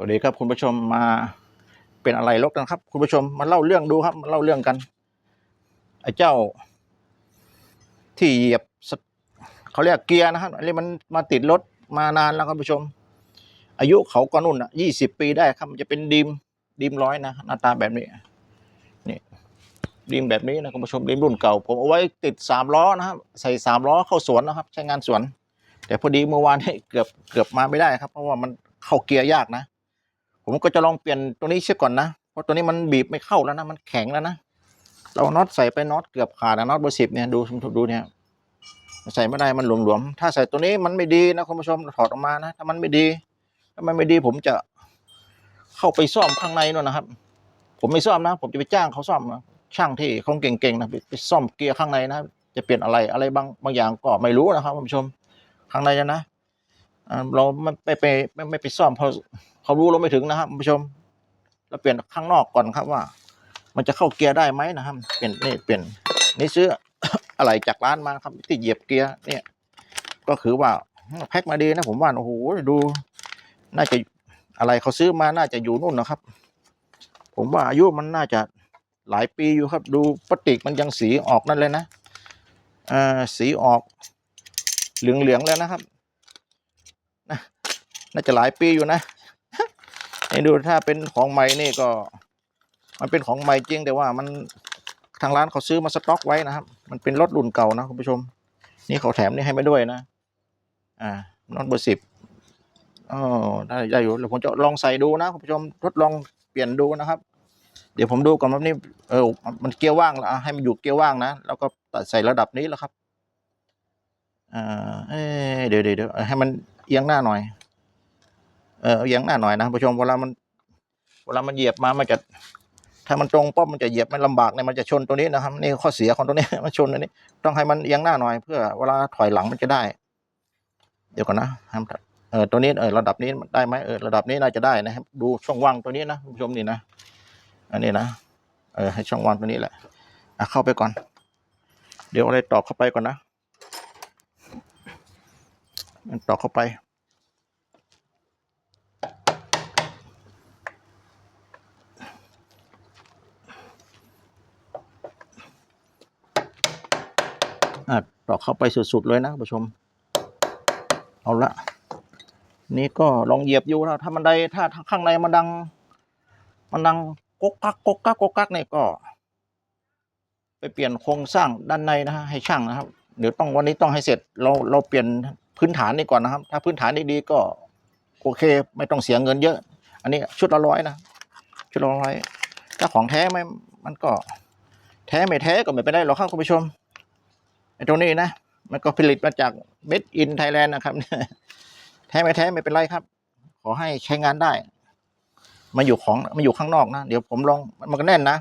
วัสดีครับคุณผู้ชมมาเป็นอะไรลกกันครับ คุณผู้ชมมาเล่าเรื่องดูครับมาเล่าเรื่องกันไอ้เจ้า ที่เหยียบเขาเรียกเกียร์นะครับอันนี้มันมาติดรถมานานแล้วครับคุณผู้ชม อายุเขาก็นุ่นอะยี่สิบปีได้ครับมันจะเป็นดีมดีมร้อยนะหน้าตาแบบนี้นี่ดีมแบบนี้นะคุณผู้ชมดีมรุ่นเก่า ผมเอาไว้ติดสามล้อนะครับใส่สามล้อเข้าสวนนะครับ ใช้งานสวน แต่พอดีเมื่อวานนี้เกือบเกือบมาไม่ได้ครับ เพราะว่ามันเข้าเกียร์ยากนะ ผมก็จะลองเปลี่ยนตัวนี้เสียก่อนนะ เพราะตัวนี้มันบีบไม่เข้าแล้วนะ มันแข็งแล้วนะ เราน็อตใส่ไปน็อตเกือบขาดนะน็อตเบอร์สิบเนี่ยดูดูเนี่ยใส่ไม่ได้มันหลวมๆ ถ้าใส่ตัวนี้มันไม่ดีนะคุณผู้ชมถอดออกมานะ ถ้ามันไม่ดี ถ้ามันไม่ดีผมจะเข้าไปซ่อมข้างในนู่นนะครับ ผมไม่ซ่อมนะ ผมจะไปจ้างเขาซ่อมนะช่างที่เขาเก่งๆนะไปไปซ่อมเกียร์ข้างในนะ จะเปลี่ยนอะไรอะไรบางบางอย่างก็ไม่รู้นะครับคุณผู้ชม ข้างในนะ เราไม่ไปไปไม่ไม่ไปซ่อมเพราะเขารู้เราไม่ถึงนะครับคุณผู้ชม เราเปลี่ยนข้างนอกก่อนครับว่า มันจะเข้าเกียร์ได้ไหมนะครับ เปลี่ยนนี่เปลี่ยนนี่ซื้ออะไรจากร้านมาครับที่เหยียบเกียร์เนี่ย ก็คือว่าแพ็คมาดีนะผมว่าโอ้โหดู น่าจะอะไรเขาซื้อมาน่าจะอยู่นู่นนะครับ ผมว่าอายุมันน่าจะหลายปีอยู่ครับ ดูพลาสติกมันยังสีออกนั่นเลยนะอ่าสีออกเหลืองๆแล้วนะครับ น่าจะหลายปีอยู่นะให้ดูถ้าเป็นของใหม่นี่ก็ มันเป็นของใหม่จริงแต่ว่ามันทางร้านเขาซื้อมาสต็อกไว้นะครับ มันเป็นรถรุ่นเก่านะคุณผู้ชม นี่เขาแถมนี่ให้มาด้วยนะ อ่านอตเบอร์สิบอ๋อได้ได้อยู่เดี๋ยวผมจะลองใส่ดูนะคุณผู้ชมทดลองเปลี่ยนดูนะครับ เดี๋ยวผมดูก่อนว่านี่เออมันเกียร์ว่างแล้วให้มันอยู่เกียร์ว่างนะแล้วก็ใส่ระดับนี้แล้วครับอ่าเอ้ยเดี๋ยวเดี๋ยวเดี๋ยวให้มันเอียงหน้าหน่อย เออเอียงหน้าหน่อยนะผู้ชมเวลามันเวลามันเหยียบมามันจะถ้ามันตรงป๊อบมันจะเหยียบไมันลำบากเนี่ยมันจะชนตัวนี้นะครับนี่ข้อเสียของตัวนี้มันชนตัวนี้ ต้องให้มันเอียงหน้าหน่อยเพื่อเวลาถอยหลังมันจะได้ เดี๋ยวก่อนนะห้ามเออตัวนี้เออระดับนี้ได้ไหมเออระดับนี้น่าจะได้นะครับ ดูช่องว่างตัวนี้นะผู้ชมนี่นะอันนี้นะเออให้ช่องว่างตัวนี้แหละอะเข้าไปก่อน เดี๋ยวอะไรตอกเข้าไปก่อนนะมันตอกเข้าไป อะตอกเข้าไปสุดๆเลยนะคุณผู้ชม เอาละนี่ก็ลองเหยียบอยู่แล้วถ้ามันได้ถ้าข้างในมันดัง มันดังก๊กกักก๊กกักก๊กกักเนี่ยก็ ไปเปลี่ยนโครงสร้างด้านในนะฮะให้ช่างนะครับ เดี๋ยวต้องวันนี้ต้องให้เสร็จเราเราเปลี่ยนพื้นฐานนี่ก่อนนะครับ ถ้าพื้นฐานดีๆก็โอเค ไม่ต้องเสียเงินเยอะ อันนี้ชุดละร้อยนะชุดละร้อยถ้าของแท้ไหมมันก็ แท้ไม่แท้ก็ไม่เป็นไรหรอกครับคุณผู้ชม ไอ้ตรงนี้นะ มันก็ผลิตมาจากเม็ดอินไทยแลนด์นะครับแท้ไม่แท้ไม่เป็นไรครับ ขอให้ใช้งานได้ มาอยู่ของมาอยู่ข้างนอกนะ เดี๋ยวผมลองมันก็แน่นนะ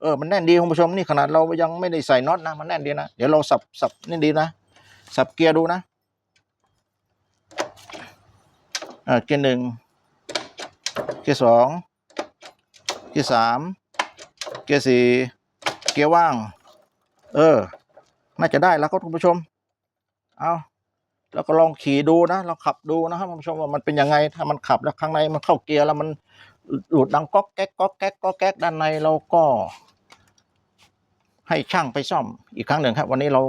เออมันแน่นดีคุณผู้ชมนี่ขนาดเรายังไม่ได้ใส่น็อตนะมันแน่นดีนะเดี๋ยวเราสับสับนี่ดีนะสับเกียร์ดูนะอ่าเกียร์หนึ่งเกียร์สองเกียร์สามเกียร์สี่เกียร์ว่าง เออ น่าจะได้แล้วครับคุณผู้ชม เอาแล้วก็ลองขี่ดูนะเราขับดูนะครับคุณผู้ชมว่ามันเป็นยังไงถ้ามันขับแล้วข้างในมันเข้าเกียร์แล้วมันหลุดดังก๊อกแก๊กก๊อกแก๊กก๊อกแก๊กด้านในเราก็ ให้ช่างไปซ่อมอีกครั้งหนึ่งครับ วันนี้เรา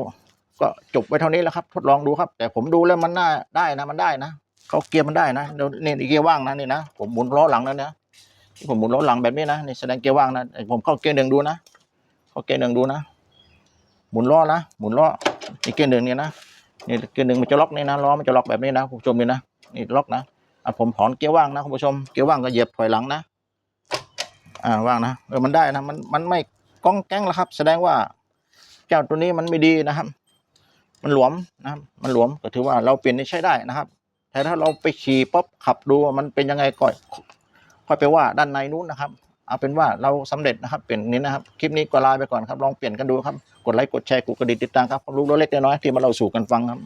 ก็จบไว้เท่านี้แล้วครับ ทดลองดูครับ แต่ผมดูแล้วมันน่าได้นะมันได้นะเขาเกียร์มันได้นะเดี๋ยวนี่เกียร์ว่างนะนี่นะผมหมุนล้อหลังแล้วนะที่ผมหมุนล้อหลังแบบนี้นะนี่แสดงเกียร์ว่างนะผมเข้าเกียร์หนึ่งดูนะเข้าเกียร์หนึ่งดูนะ หมุนล้อนะหมุนล้อนี่เกียร์หนึ่งเนี่ยนะนี่เกียร์หนึ่งมันจะล็อกนี่นะล้อมันจะล็อกแบบนี้นะคุณผู้ชมนี่นะนี่ล็อกนะอะผมถอนเกียร์ว่างนะคุณผู้ชมเกียร์ว่างก็เหยียบถอยหลังนะอ่าว่างนะเออมันได้นะมันมันไม่ก้องแก้งแล้วครับ แสดงว่าเจ้าตัวนี้มันไม่ดีนะครับ มันหลวมนะครับมันหลวมก็ถือว่าเราเปลี่ยนนี่ใช้ได้นะครับ แต่ถ้าเราไปขี่ป๊อปขับดูมันเป็นยังไงก่อนค่อยไปว่าด้านในนู้นนะครับ เอาเป็นว่าเราสำเร็จนะครับเปลี่ยนนี้นะครับคลิปนี้ก็ลาไปก่อนครับลองเปลี่ยนกันดูครับกดไลค์กดแชร์กดกระดิ่งติดตามครับความรู้เล็กๆน้อยๆที่มาเราสู่กันฟังครับ